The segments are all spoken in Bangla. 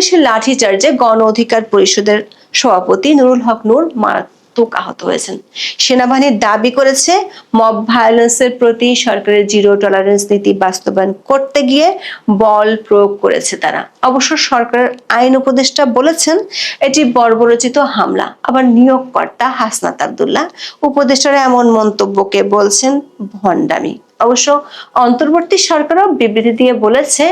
পুলিশের লাঠিচার্জে গণ অধিকার পরিষদের সভাপতি নুরুল হক নূর মারাত্মক আহত হয়েছেন। সেনাবাহিনী দাবি করেছে, মব ভায়োলেন্সের প্রতি সরকারের জিরো টলারেন্স নীতি বাস্তবায়ন করতে গিয়ে বল প্রয়োগ করেছে তারা। অবশ্য সরকারের আইন উপদেষ্টা বলেছেন, এটি বর্বরচিত হামলা। আবার নিয়োগকর্তা হাসনাত আবদুল্লাহ, উপদেষ্টারা এমন মন্তব্যকে বলছেন ভণ্ডামি। অবশ্য অন্তর্বর্তী সরকারও বিবৃতি দিয়ে বলেছে,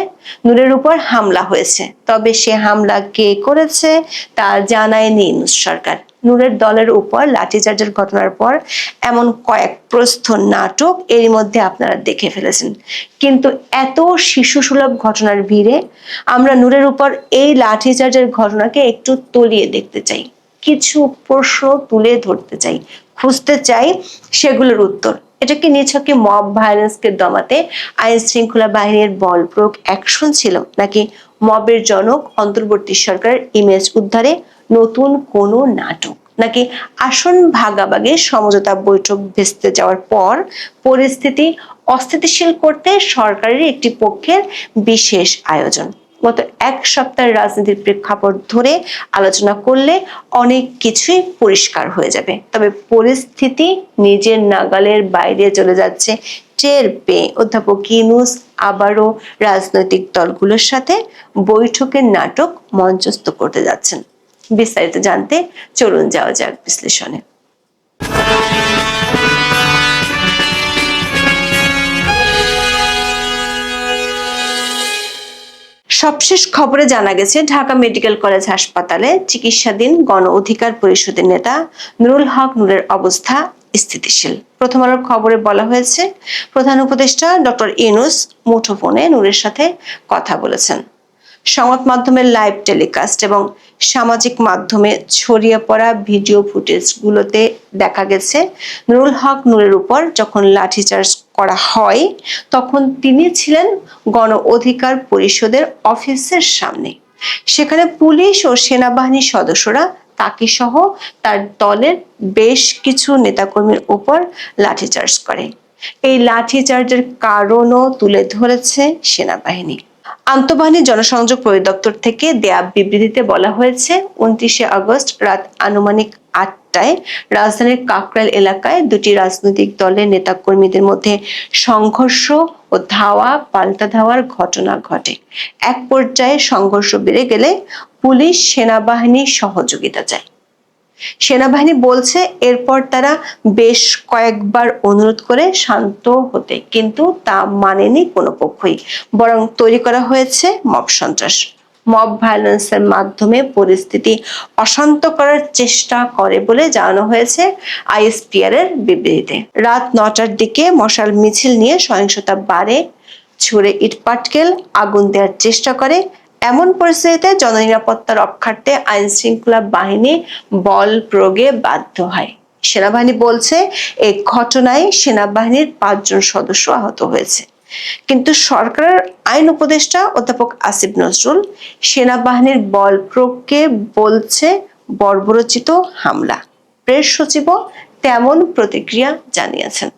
নূরের উপর হামলা হয়েছে। তবে সে হামলা কে করেছে তা জানায়নি ইউনূস সরকার। নূরের দলের উপর লাঠিচার্জের ঘটনার পর এমন কয়েক প্রস্থ নাটক এর মধ্যে আপনারা দেখে ফেলেছেন। কিন্তু এত শিশু সুলভ ঘটনার ভিড়ে আমরা নূরের উপর এই লাঠিচার্জের ঘটনাকে একটু তলিয়ে দেখতে চাই। কিছু প্রশ্ন তুলে ধরতে চাই। খুঁজতে চাই সেগুলোর উত্তর। এটা কি মব ভায়োলেন্সকে দমাতে আইন শৃঙ্খলা বাহিনীর বল প্রয়োগ অ্যাকশন ছিল। নাকি মবের জনক অন্তর্বর্তী সরকারের ইমেজ উদ্ধারে নতুন কোনো নাটক? নাকি আসন ভাগাভাগে সমঝোতা বৈঠক ভেস্তে যাওয়ার পর পরিস্থিতি অস্থিতিশীল করতে সরকারের একটি পক্ষের বিশেষ আয়োজন? গত এক সপ্তাহের রাজনীতির প্রেক্ষাপট ধরে আলোচনা করলে অনেক কিছুই পরিষ্কার হয়ে যাবে। তবে পরিস্থিতি নিজের নাগালের বাইরে চলে যাচ্ছে। টের পেয়ে অধ্যাপক ইনুস আবারও রাজনৈতিক দলগুলোর সাথে বৈঠকের নাটক মঞ্চস্থ করতে যাচ্ছেন। বিস্তারিত জানতে চলুন যাওয়া যাক বিশ্লেষণে। সবশেষ খবরে জানা গেছে, ঢাকা মেডিকেল কলেজ হাসপাতালে চিকিৎসাধীন গণ অধিকার পরিষদের নেতা নুরুল হক নুরের অবস্থা স্থিতিশীল। প্রথম আলোর খবরে বলা হয়েছে, প্রধান উপদেষ্টা ডক্টর ইনুস মুঠোফোনে নূরের সাথে কথা বলেছেন। সংবাদ মাধ্যমের লাইভ টেলিকাস্ট এবং সামাজিক মাধ্যমে ছড়িয়ে পড়া ভিডিও ফুটেজগুলোতে দেখা গেছে। নুরুল হক নূরের উপর যখন লাঠিচার্জ করা হয়, তখন তিনি ছিলেন গণ অধিকার পরিষদের অফিসের সামনে। সেখানে পুলিশ ও সেনাবাহিনীর সদস্যরা তাকে সহ তার দলের বেশ কিছু নেতাকর্মীর উপর লাঠিচার্জ করে। এই লাঠিচার্জের কারণও তুলে ধরেছে সেনাবাহিনী। আন্তঃবাহিনী জনসংযোগ পরিদপ্তর থেকে দেয়া বিবৃতিতে বলা হয়েছে, উনত্রিশে আগস্ট রাত আনুমানিক আটটায় রাজধানীর কাকরাইল এলাকায় দুটি রাজনৈতিক দলের নেতাকর্মীদের মধ্যে সংঘর্ষ ও ধাওয়া, পাল্টা ধাওয়ার ঘটনা ঘটে। এক পর্যায়ে সংঘর্ষ বেড়ে গেলে পুলিশ সেনাবাহিনীর সহযোগিতা চায়। সেনাবাহিনী বলছে, এরপর তারা বেশ কয়েকবার অনুরোধ করে শান্ত হতে, কিন্তু তা মানেনি কোনো পক্ষই। বরং তৈরি করা হয়েছে মব সন্ত্রাস। মব ভায়োলেন্সের মাধ্যমে পরিস্থিতি অশান্ত করার চেষ্টা করে বলে জানানো হয়েছে আইএসপিআর এর বিবৃতিতে। রাত নটার দিকে মশাল মিছিল নিয়ে সহিংসতা বাড়ে, ছুড়ে ইটপাটকেল আগুন দেওয়ার চেষ্টা করে এমন পরিস্থিতিতে জননিরাপত্তা রক্ষার্থে আইন শৃঙ্খলা বাহিনী বল প্রয়োগে বাধ্য হয়। সেনাবাহিনী বলছে এই ঘটনায় সেনাবাহিনীর পাঁচজন সদস্য আহত হয়েছে। কিন্তু সরকারের আইন উপদেষ্টা অধ্যাপক আসিফ নজরুল সেনাবাহিনীর বল প্রয়োগকে বলছে বর্বরচিত হামলা। প্রেস সচিবও তেমন প্রতিক্রিয়া জানিয়েছেন।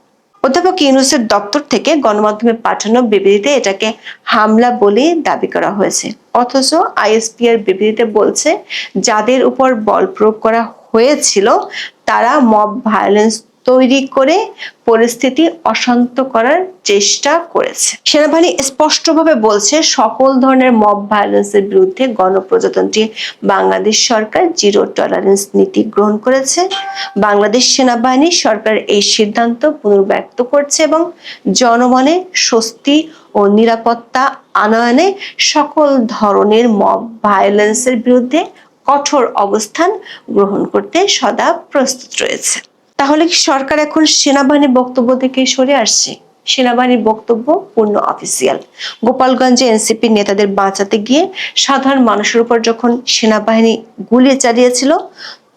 অধ্যাপক ইউনুসের দপ্তর থেকে গণমাধ্যমে পাঠানো বিবৃতিতে এটাকে হামলা বলে দাবি করা হয়েছে। অথচ আইএসপি আইএসপিআর বিবৃতিতে বলছে, যাদের উপর বল প্রয়োগ করা হয়েছিল, তারা মব ভায়োলেন্স তৈরি করে পরিস্থিতি অশান্ত করার চেষ্টা করেছে। সেনাবাহিনী স্পষ্টভাবে বলছে, সকল ধরনের মব ভায়োলেন্সের বিরুদ্ধে গণপ্রজাতন্ত্রী বাংলাদেশ সরকার জিরো টলারেন্স নীতি গ্রহণ করেছে। বাংলাদেশ সেনাবাহিনী সরকার এই সিদ্ধান্ত পুনর্ব্যক্ত করছে এবং জনমনে স্বস্তি ও নিরাপত্তা আনয়নে সকল ধরনের মব ভায়োলেন্সের বিরুদ্ধে কঠোর অবস্থান গ্রহণ করতে সদা প্রস্তুত রয়েছে। তাহলে কি সরকার এখন সেনাবাহিনীর বক্তব্য থেকে সরে আসছে? সেনাবাহিনীর বক্তব্য পূর্ণ অফিসিয়াল গোপালগঞ্জে এনসিপি নেতাদের বাঁচাতে গিয়ে সাধারণ মানুষের উপর যখন সেনাবাহিনী গুলি চালিয়েছিল,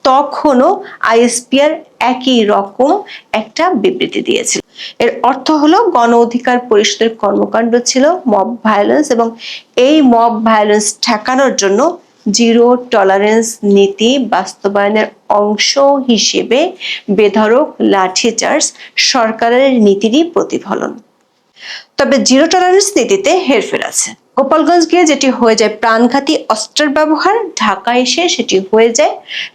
তখনও আইএসপিআর একই রকম একটা বিবৃতি দিয়েছিল। এর অর্থ হলো গণ অধিকার পরিষদের কর্মকাণ্ড ছিল মব ভায়োলেন্স এবং এই মব ভায়োলেন্স ঠেকানোর জন্য জিরো টলারেন্স নীতি বাস্তবায়নের অংশ হিসেবে বেধরক লাঠিচার্জ সরকারের নীতিরই প্রতিফলন। তবে জিরো টলারেন্স নীতিতে হেরফের আছে। গোপালগঞ্জ গিয়ে যেটি হয়ে যায় প্রাণঘাতী অস্ত্রের ব্যবহার ঢাকা এসে সেটি হয়ে যায়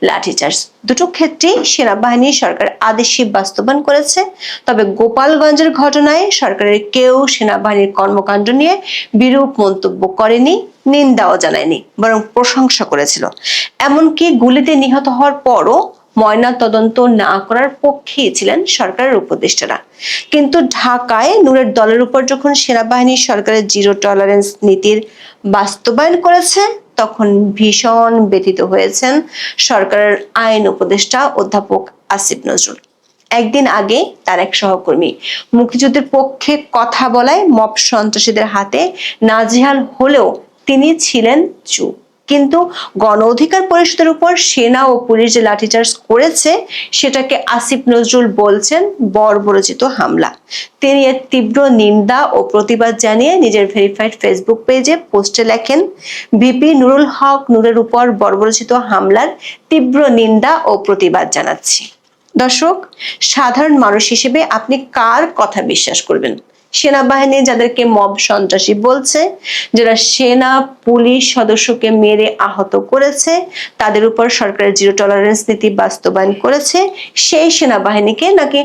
লাঠিচার্জ। দুটো ক্ষেত্রেই সেনাবাহিনী সরকার আদেশই বাস্তবায়ন করেছে। তবে গোপালগঞ্জের ঘটনায় সরকারের কেউ সেনাবাহিনীর কর্মকাণ্ড নিয়ে বিরূপ মন্তব্য করেনি, নিন্দাও জানায়নি, বরং প্রশংসা করেছিল। এমনকি গুলিতে নিহত হওয়ার পরও ময়না তদন্ত না করার পক্ষেই ছিলেন সরকারের উপদেষ্টারা। কিন্তু ঢাকায় নূরের দলের উপর যখন সেনাবাহিনী সরকারের জিরো টলারেন্স নীতির বাস্তবায়ন করেছে, তখন ভীষণ ব্যথিত হয়েছেন সরকারের আইন উপদেষ্টা অধ্যাপক আসিফ নজরুল। একদিন আগে তার এক সহকর্মী মুক্তিযুদ্ধের পক্ষে কথা বলায় মব সন্ত্রাসীদের হাতে নাজেহাল হলেও তিনি ছিলেন চুপ। কিন্তু গণ অধিকার পরিষদের উপর সেনা ও পুলিশ যে লাঠিচার্জ করেছে, সেটাকে আসিফ নজরুল বলছেন বর্বরচিত হামলা। তিনি এর তীব্র নিন্দা ও প্রতিবাদ জানিয়ে নিজের ভেরিফাইড ফেসবুক পেজে পোস্টে লেখেন, ভিপি নুরুল হক নূরের উপর বর্বরচিত হামলার তীব্র নিন্দা ও প্রতিবাদ জানাচ্ছি। দর্শক, সাধারণ মানুষ হিসেবে আপনি কার কথা বিশ্বাস করবেন? সেনাবাহিনী যাদেরকে মব সন্ত্রাসী বলছে, যারা সেনা, পুলিশ সদস্যকে মেরে আহত করেছে, তাদের উপর সরকারের জিরো টলারেন্স নীতি বাস্তবায়ন করেছে, সেই সেনাবাহিনীকে নাকি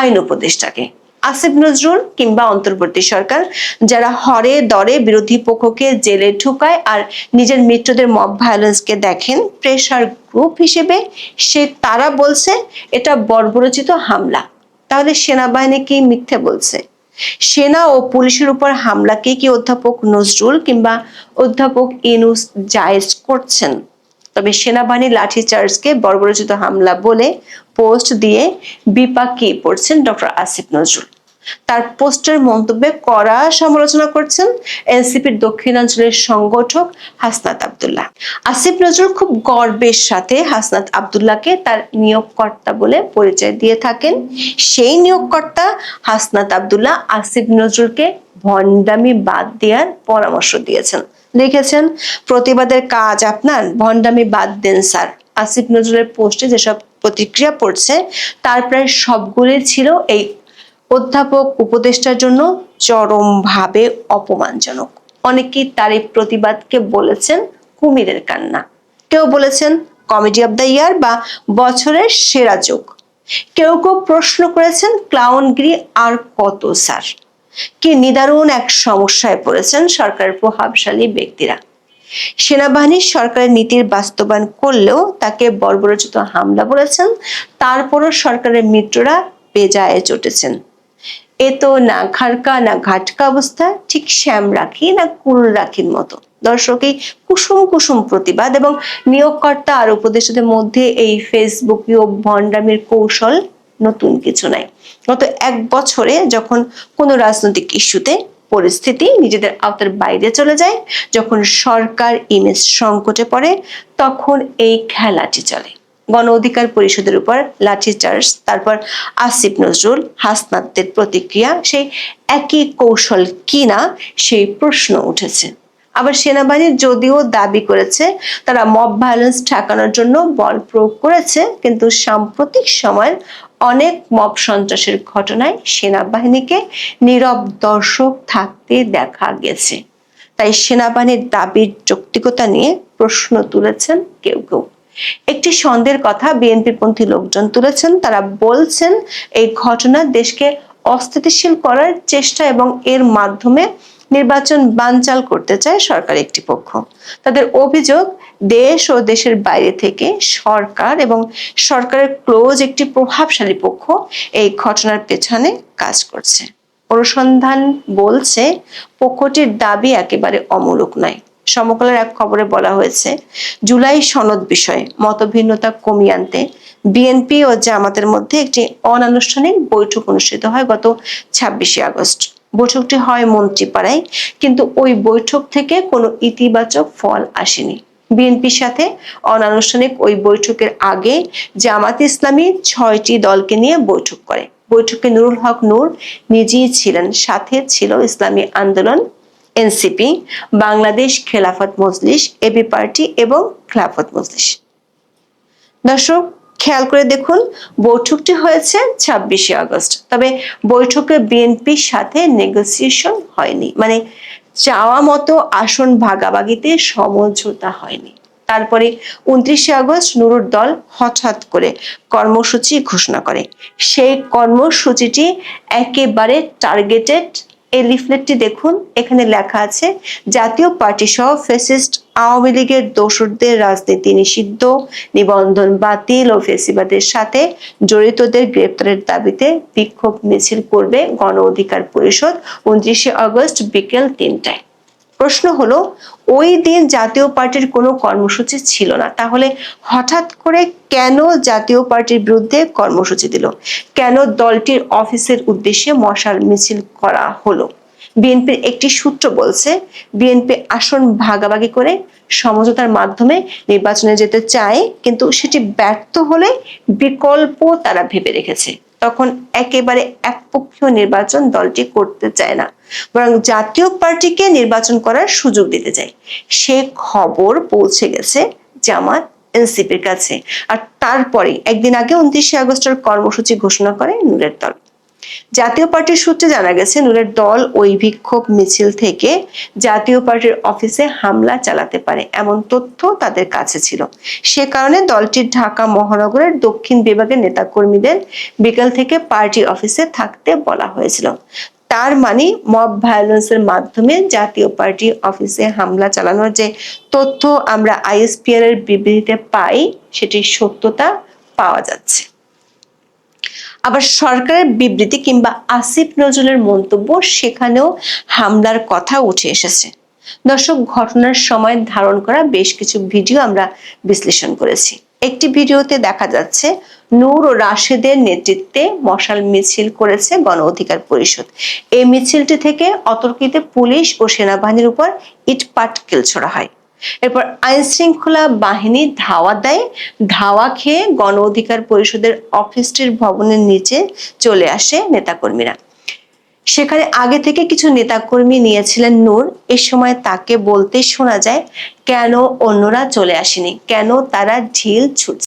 আইন উপদেষ্টাকে। আসিফ নজরুল কিংবা অন্তর্বর্তী সরকার, যারা হরে দরে বিরোধী পক্ষকে জেলে ঢুকায় আর নিজের মিত্রদের মব ভায়োলেন্সকে দেখেন প্রেশার গ্রুপ হিসেবে, সে তারা বলছে, এটা বর্বরচিত হামলা। তাহলে সেনাবাহিনী কি মিথ্যে বলছে? সেনা ও পুলিশের উপর হামলাকে কি অধ্যাপক নজরুল কিংবা অধ্যাপক ইনুস জায়েজ করছেন? তবে সেনাবাহিনী লাঠিচার্জকে বর্বরচিত হামলা বলে পোস্ট দিয়ে বিপাকে পড়ছেন ডক্টর আসিফ নজরুল। তার পোস্টের মন্তব্যে কড়া সমালোচনা করছেন এনসিপির দক্ষিণাঞ্চলের সংগঠক হাসনাত আবদুল্লাহ। আসিফ নজরুল খুব গর্বের সাথে হাসনাত আবদুল্লাহকে তার নিয়োগকর্তা বলে পরিচয় দিয়ে থাকেন। সেই নিয়োগকর্তা হাসনাত আবদুল্লাহ আসিফ নজরুলকে ভণ্ডামি বাদ দেওয়ার পরামর্শ দিয়েছেন। লিখেছেন, প্রতিবাদের কাজ আপনার, ভণ্ডামি বাদ দেন স্যার। আসিফ নজরুলের পোস্টে যেসব প্রতিক্রিয়া পড়ছে, তার প্রায় সবগুলি ছিল এই অধ্যাপক উপদেষ্টার জন্য চরমভাবে অপমানজনক। অনেকেই তার এই প্রতিবাদকে বলেছেন কুমিরের কান্না। কেউ বলেছেন কমেডি অব দ্য ইয়ার বা বছরের সেরা যোগ। কেউ কেউ প্রশ্ন করেছেন ক্লাউনগিরি আর কত স্যার? কি নিদারুণ এক সমস্যায় পড়েছেন সরকারের প্রভাবশালী ব্যক্তিরা। সেনাবাহিনী সরকারের নীতির বাস্তবায়ন করলেও তাকে বর্বরচিত হামলা বলেছেন, তারপরও সরকারের মিত্ররা বেজায় চটেছেন। এ তো না খারকা না ঘাটকা অবস্থা, ঠিক শ্যাম রাখি না কুল রাখির মতো। দর্শক, এই কুসুম কুসুম প্রতিবাদ এবং নিয়োগকর্তা আর উপদেষ্টাদের মধ্যে এই ফেসবুকীয় ভণ্ডামির কৌশল নতুন কিছু নাই। গত এক বছরে যখন কোনো রাজনৈতিক ইস্যুতে পরিস্থিতি নিজেদের আওতার বাইরে চলে যায়, যখন সরকার ইমেজ সংকটে পড়ে, তখন এই খেলাটি চলে। গণ অধিকার পরিষদের উপর লাঠিচার্জ তারপর আসিফ নজরুল হাসনাতদের প্রতিক্রিয়া, সেই একই কৌশল কিনা সেই প্রশ্ন উঠেছে। আবার সেনাবাহিনী যদিও দাবি করেছে, তারা মব ভায়োলেন্স ঠেকানোর জন্য বল প্রয়োগ করেছে, কিন্তু সাম্প্রতিক সময়ের অনেক মব সন্ত্রাসের ঘটনায় সেনাবাহিনীকে নীরব দর্শক থাকতে দেখা গেছে। তাই সেনাবাহিনীর দাবির যৌক্তিকতা নিয়ে প্রশ্ন তুলেছেন কেউ কেউ। একটি সন্দেহের কথা বিএনপিপন্থী লোকজন তুলেছেন। তারা বলছেন, এই ঘটনা দেশকে অস্থিতিশীল করার চেষ্টা এবং এর মাধ্যমে নির্বাচন বানচাল করতে চায় সরকার একটি পক্ষ। তাদের অভিযোগ, দেশ ও দেশের বাইরে থেকে সরকার এবং সরকারের ক্লোজ একটি প্রভাবশালী পক্ষ এই ঘটনার পেছনে কাজ করছে। অনুসন্ধান বলছে, পক্ষটির দাবি একেবারে অমূলক নয়। সমকালের এক খবরে বলা হয়েছে, জুলাই সনদ বিষয়ে মতভিন্নতা কমিয়ে আনতে বিএনপি ও জামাতের মধ্যে একটি অনানুষ্ঠানিক বৈঠক অনুষ্ঠিত হয় গত ছাব্বিশে আগস্ট। বৈঠকটি হয় মন্ত্রীপাড়ায়, কিন্তু ওই বৈঠক থেকে কোনো ইতিবাচক ফল আসেনি। বিএনপির সাথে অনানুষ্ঠানিক ওই বৈঠকের আগে জামাত ইসলামী ছয়টি দলকে নিয়ে বৈঠক করে। বৈঠকে নুরুল হক নূর নিজেই ছিলেন, সাথে ছিল ইসলামী আন্দোলন NCP, Bangladesh Khelafat Majlis AB party এবং খেলাফত মজলিস। দর্শক, খেয়াল করে দেখুন, বৈঠকটি হয়েছে ছাব্বিশে আগস্ট। তবে বৈঠকে বিএনপির সাথে নেগোসিয়েশন হয়নি। মানে চাওয়া মতো আসন ভাগাভাগিতে সমঝোতা হয়নি। তারপরে উনত্রিশে আগস্ট নুরুর দল হঠাৎ করে কর্মসূচি ঘোষণা করে। সেই কর্মসূচিটি একেবারে টার্গেটেড এই লিফলেটটি দেখুন, এখানে লেখা আছে, জাতীয় পার্টি সহ ফেসিস্ট আওয়ামী লীগের দোসরদের রাজনীতি নিষিদ্ধ, নিবন্ধন বাতিল ও ফেসিবাদের সাথে জড়িতদের গ্রেপ্তারের দাবিতে বিক্ষোভ মিছিল করবে গণ অধিকার পরিষদ উনত্রিশে আগস্ট বিকেল তিনটায়। প্রশ্ন হলো, ওই দিন জাতীয় পার্টির কোনো কর্মসূচি ছিল না। তাহলে হঠাৎ করে কেন জাতীয় পার্টির বিরুদ্ধে কর্মসূচি দিল? কেন দলটির অফিসের উদ্দেশ্যে মশাল মিছিল করা হলো? বিএনপির একটি সূত্র বলছে, বিএনপি আসন ভাগাভাগি করে সমঝোতার মাধ্যমে নির্বাচনে যেতে চায়, কিন্তু সেটি ব্যর্থ হলে বিকল্প তারা ভেবে রেখেছে। তখন একেবারে একপক্ষীয় নির্বাচন দলটি করতে চায় না। বরং জাতীয় পার্টিকে নির্বাচন করার সুযোগ দিতে চায়। সে খবর পৌঁছে গেছে জামাত এনসিপির কাছে। আর তারপরে একদিন আগে উনত্রিশে আগস্টের কর্মসূচি ঘোষণা করে নূরের দল। জাতীয় পার্টির সূত্রে জানা গেছে, নূরের দল ওই বিক্ষোভ মিছিল থেকে জাতীয় পার্টির অফিসে হামলা চালাতে পারে এমন তথ্য তাদের কাছে ছিল। সে কারণে দলটির ঢাকা মহানগরের দক্ষিণ বিভাগের নেতাকর্মীদের বিকেল থেকে পার্টি অফিসে থাকতে বলা হয়েছিল। তার মানে মব ভায়োলেন্সের মাধ্যমে জাতীয় পার্টি অফিসে হামলা চালানোর যে তথ্য আমরা আইএসপিআর এর বিবৃতিতে পাই, সেটির সত্যতা পাওয়া যাচ্ছে। আবার সরকারের বিবৃতি কিংবা আসিফ নজরুলের মন্তব্য সেখানেও হামলার কথা উঠে এসেছে। দর্শক, ঘটনার সময় ধারণ করা বেশ কিছু ভিডিও আমরা বিশ্লেষণ করেছি। একটি ভিডিওতে দেখা যাচ্ছে, নূর ও রাশেদের নেতৃত্বে মশাল মিছিল করেছে গণ অধিকার পরিষদ। এই মিছিলটি থেকে অতর্কিতে পুলিশ ও সেনাবাহিনীর উপর ইট পাটকেল ছোড়া হয়। এরপর আইন শৃঙ্খলা বাহিনী ধাওয়া দেয়। ধাওয়া খেয়ে গণ অধিকার পরিষদের অফিসটির ভবনের নিচে চলে আসে নেতাকর্মীরা। সেখানে আগে থেকে কিছু নেতাকর্মী নিয়েছিলেন নূর। এ সময় তাকে বলতে শোনা যায়, কেন অন্যরা চলে আসেনি? কেন তারা ঢিল ছুটছে?